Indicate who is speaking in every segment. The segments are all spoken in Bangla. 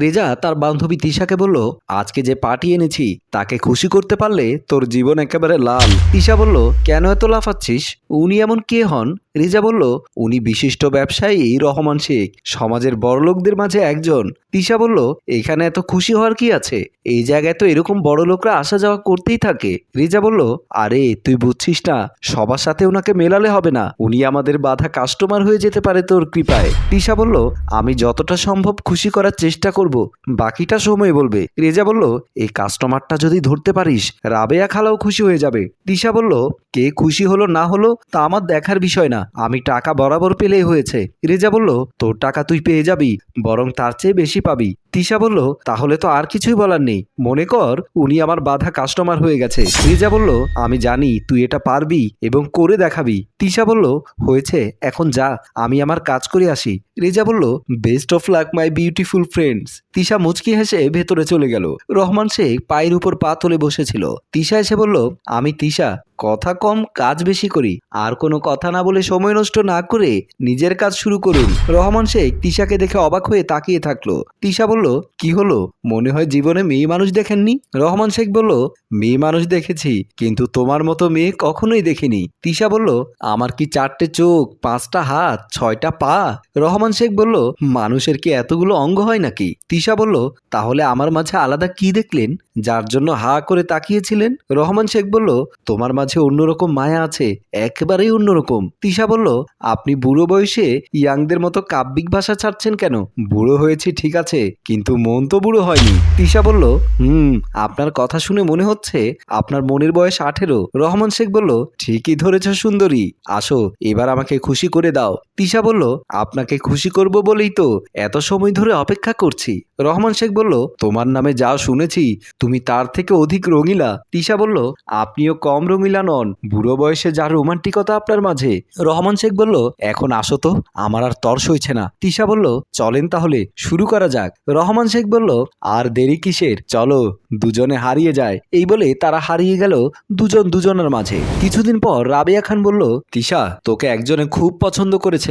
Speaker 1: রেজা তার বান্ধবী তিশাকে বলল, আজকে যে পার্টি এনেছি, তাকে খুশি করতে পারলে তোর জীবন একেবারে লাল। তিশা বলল, কেন এত লাফাচ্ছিস? উনি এমন কে হন? রেজা বলল, উনি বিশিষ্ট ব্যবসায়ী রহমান শেখ। সমাজের বড়লোকদের মাঝে একজন। তিশা বলল, এখানে এত খুশি হওয়ার কি আছে? এই জায়গায় তো এরকম বড় লোকরা আসা যাওয়া করতেই থাকে। রিজা বলল, আরে, তুই বুঝছিস না, সবার সাথে ওনাকে মেলালে হবে না। উনি আমাদের বাধা কাস্টমার হয়ে যেতে পারে তোর কৃপায়। তিশা বলল, আমি যতটা সম্ভব খুশি করার চেষ্টা করব, বাকিটা সময় বলবে। রেজা বলল, এই কাস্টমারটা যদি ধরতে পারিস, রাবেয়া খালাও খুশি হয়ে যাবে। তিশা বলল, কে খুশি হলো না হলো তা আমার দেখার বিষয় না। আমি টাকা বরাবর পেলেই হয়েছে। রেজা বলল, তোর টাকা তুই পেয়ে যাবি, বরং তার চেয়ে বেশি পাবি। তিশা বলল, তাহলে তো আর কিছুই বলার নেই। মনে কর, উনি আমার বাধা কাস্টমার হয়ে গেছে। রিজা বলল, আমি জানি, তুই এটা পারবি এবং করে দেখাবি। তিশা বলল, হয়েছে, এখন যা, আমি আমার কাজ করে আসি। রেজা বলল best of luck my beautiful friends Tisha মুচকি হেসে ভেতরে চলে গেল। রহমান শেখ পায়ের উপর পা তুলে বসেছিল। তিশা এসে বলল, আমি তিশা, কথা কম, কাজ বেশি করি। আর কোনো কথা না বলে সময় নষ্ট না করে নিজের কাজ শুরু করুন। রহমান শেখ তিশাকে দেখে অবাক হয়ে তাকিয়ে থাকল। তিশা বলল কি হলো? মনে হয় জীবনে মেয়ে মানুষ দেখেননি? রহমান শেখ বলল, মেয়ে মানুষ দেখেছি, কিন্তু তোমার মতো মেয়ে কখনোই দেখিনি। তিশা বলল, আমার কি চারটে চোখ, পাঁচটা হাত, ছয়টা পা? রহমান শেখ বলল, মানুষের কি এতগুলো অঙ্গ হয় নাকি? তিশা বলল, তাহলে আমার মাঝে আলাদা কি দেখলেন? যার জন্য হা করে তাকিয়েছিলেন? রহমান শেখ বলল, তোমার মাঝে অন্যরকম মায়া আছে, একেবারেই অন্যরকম। তিশা বলল, আপনি বুড়ো বয়সে ইয়াংদের মতো কাব্যিক ভাষা ছাড়ছেন কেন? বুড়ো হয়েছি ঠিক আছে কিন্তু মন তো বুড়ো হয়নি। তিশা বলল, হুম, আপনার কথা শুনে মনে হচ্ছে আপনার মনের বয়স আঠেরো। রহমান শেখ বলল, ঠিকই ধরেছ সুন্দরী। আসো, এবার আমাকে খুশি করে দাও। তিশা বলল, আপনাকে খুশি করব বলেই তো এত সময় ধরে অপেক্ষা করছি। রহমান শেখ বলল, তোমার নামে যা শুনেছি, তুমি তার থেকে অধিক রঙিলা। তিশা বলল, আপনিও কম রঙিলা নন, বুড়ো বয়সে যা রোমান্টিকতা আপনার মাঝে। রহমান শেখ বলল, এখন আসো তো, আমার আর তর্স হইছে না। তিশা বলল, চলেন তাহলে, শুরু করা যাক। রহমান শেখ বলল, আর দেরি কিসের? চলো, দুজনে হারিয়ে যায়। এই বলে তারা হারিয়ে গেল দুজন দুজনের মাঝে। কিছুদিন পর রাবেয়া খান বলল, তিশা, তোকে একজনে খুব পছন্দ করেছে।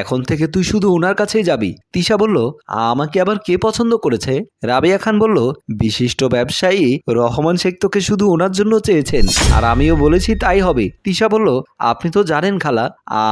Speaker 1: এখন থেকে তুই শুধু ওনার কাছেই যাবি। তিশা বলল, আমাকে আবার কে পছন্দ করেছে? রাবিয়া খান বলল, বিশিষ্ট ব্যবসায়ী রহমান শেখ তোকে শুধু ওনার জন্য চেয়েছেন, আর আমিও বলেছি তাই হবে। তিশা বলল, আপনি তো জানেন খালা,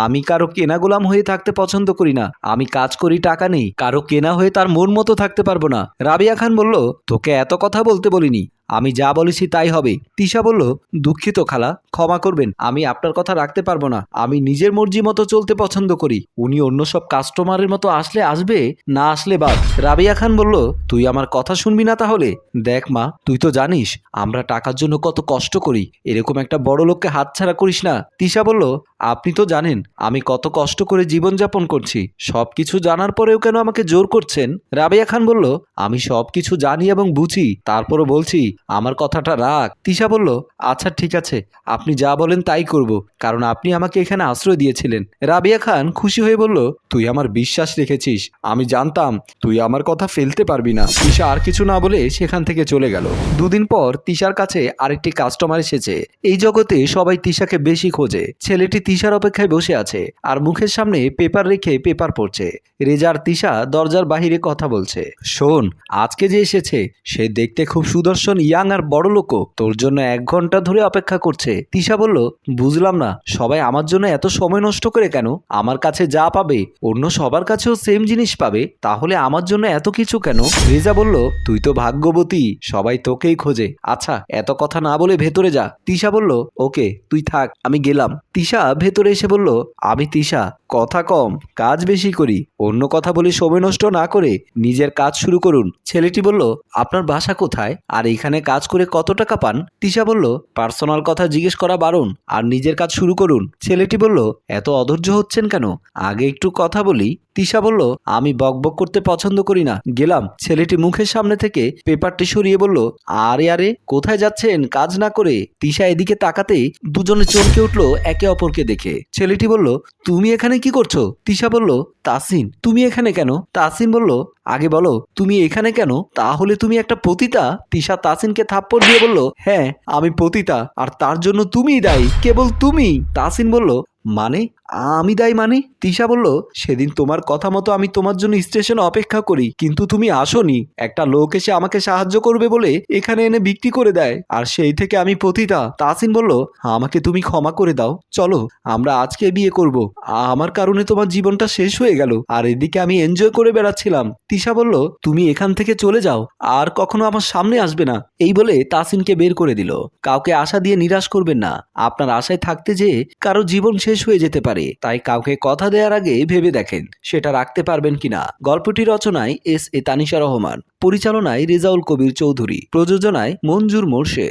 Speaker 1: আমি কারও কেনা গোলাম হয়ে থাকতে পছন্দ করি না। আমি কাজ করি, টাকা নেই। কারও কেনা হয়ে তার মন মতো থাকতে পারব না। রাবিয়া খান বলল, তোকে এত কথা বলতে বলিনি। আমি যা বলেছি তাই হবে। তিশা বলল, দুঃখিত খালা, ক্ষমা করবেন, আমি আপনার কথা রাখতে পারব না। আমি নিজের মর্জি মতো চলতে পছন্দ করি। উনি অন্য সব কাস্টমারের মতো আসলে আসবে, না আসলে বাদ। রাবিয়া খান বলল, তুই আমার কথা শুনবি না তাহলে? দেখ মা, তুই তো জানিস, আমরা টাকার জন্য কত কষ্ট করি। এরকম একটা বড় লোককে হাতছাড়া করিস না। তিশা বলল, আপনি তো জানেন, আমি কত কষ্ট করে জীবনযাপন করছি। সব কিছু জানার পরেও কেন আমাকে জোর করছেন? রাবিয়া খান বলল, আমি সব কিছু জানি এবং বুঝি, তারপরও বলছি আমার কথাটা রাখ। তিশা বলল আচ্ছা ঠিক আছে। আপনি যা বলেন তাই করব। কারণ আপনি আমাকে এখানে আশ্রয় দিয়েছিলেন। রাবিয়া খান খুশি হয়ে বলল, তুই আমার বিশ্বাস রেখেছিস। আমি জানতাম তুই আমার কথা ফেলতে পারবি না। তিশা আর কিছু না বলে সেখান থেকে চলে গেল। দুদিন পর তিশার কাছে আরেকটি কাস্টমার এসেছে। এই জগতে সবাই তিশাকে বেশি খোঁজে। ছেলেটি তিশার অপেক্ষায় বসে আছে আর মুখের সামনে পেপার রেখে পেপার পড়ছে। রেজার তিশা দরজার বাহিরে কথা বলছে, শোন, আজকে যে এসেছে, সে দেখতে খুব সুদর্শন ইয়াং আর বড় লোকও তোর জন্য এক ঘণ্টা ধরে অপেক্ষা করছে। তিশা বলল, বুঝলাম না, সবাই আমার জন্য এত সময় নষ্ট করে কেন? আমার কাছে যা পাবে, অন্য সবার কাছেও সেম জিনিস পাবে, তাহলে আমার জন্য এত কিছু কেন? রেজা বলল, তুই তো ভাগ্যবতী, সবাই তোকেই খোঁজে। আচ্ছা এত কথা না বলে ভেতরে যা। তিশা বলল, ওকে, তুই থাক, আমি গেলাম। তিশা ভেতরে এসে বলল, আমি তিশা, কথা কম, কাজ বেশি করি, অন্য কথা বলে সময় নষ্ট না করে নিজের কাজ শুরু করুন। ছেলেটি বলল, আপনার বাসা কোথায়? আর এখানে কাজ করে কত টাকা পান? তিশা বলল, পার্সোনাল কথা জিজ্ঞেস করা বারণ, আর নিজের কাজ শুরু করুন। ছেলেটি বলল, এত অধৈর্য হচ্ছেন কেন? আগে একটু কথা বলি। তিশা বলল, আমি বকবক করতে পছন্দ করি না। গেলাম। ছেলেটি মুখের সামনে থেকে পেপারটি সরিয়ে বলল, আরে আরে, কোথায় যাচ্ছেন? কাজ না করে? তিশা এদিকে তাকাতেই দুজনে চমকে উঠল একে অপরকে দেখে। ছেলেটি বলল, তুমি এখানে কি করছ? তিশা বলল তাসিন তুমি এখানে কেন? তাসিন বলল, আগে বলো, তুমি এখানে কেন? তাহলে তুমি একটা পতিতা? তিশা তাসিনকে থাপ্পড় দিয়ে বলল হ্যাঁ আমি পতিতা, আর তার জন্য তুমিই দায়ী। কেবল তুমি তাসিন বলল মানে আমি দায়ী মানে? তিশা বলল, সেদিন তোমার কথা মতো আমি তোমার জন্য স্টেশনে অপেক্ষা করি, কিন্তু তুমি আসোনি। একটা লোক এসে আমাকে সাহায্য করবে বলে এখানে এনে বিক্রি করে দেয়, আর সেই থেকে আমি পতিতা। তাসিন বলল, আমাকে তুমি ক্ষমা করে দাও। চলো, আমরা আজকে বিয়ে করব। আমার কারণে তোমার জীবনটা শেষ হয়ে গেল, আর এদিকে আমি এনজয় করে বেড়াচ্ছিলাম। তিশা বলল, তুমি এখান থেকে চলে যাও, আর কখনো আমার সামনে আসবে না। এই বলে তাসিনকে বের করে দিল। কাউকে আশা দিয়ে নিরাশ করবেন না। আপনার আশায় থাকতে যে কারও জীবন শেষ হয়ে যেতে পারে, তাই কাউকে কথা দেওয়ার আগে ভেবে দেখেন, সেটা রাখতে পারবেন কিনা। গল্পটি রচনায় এস এ তানিশা রহমান, পরিচালনায় রেজাউল কবির চৌধুরী, প্রযোজনায় মঞ্জুর মোর্শেদ।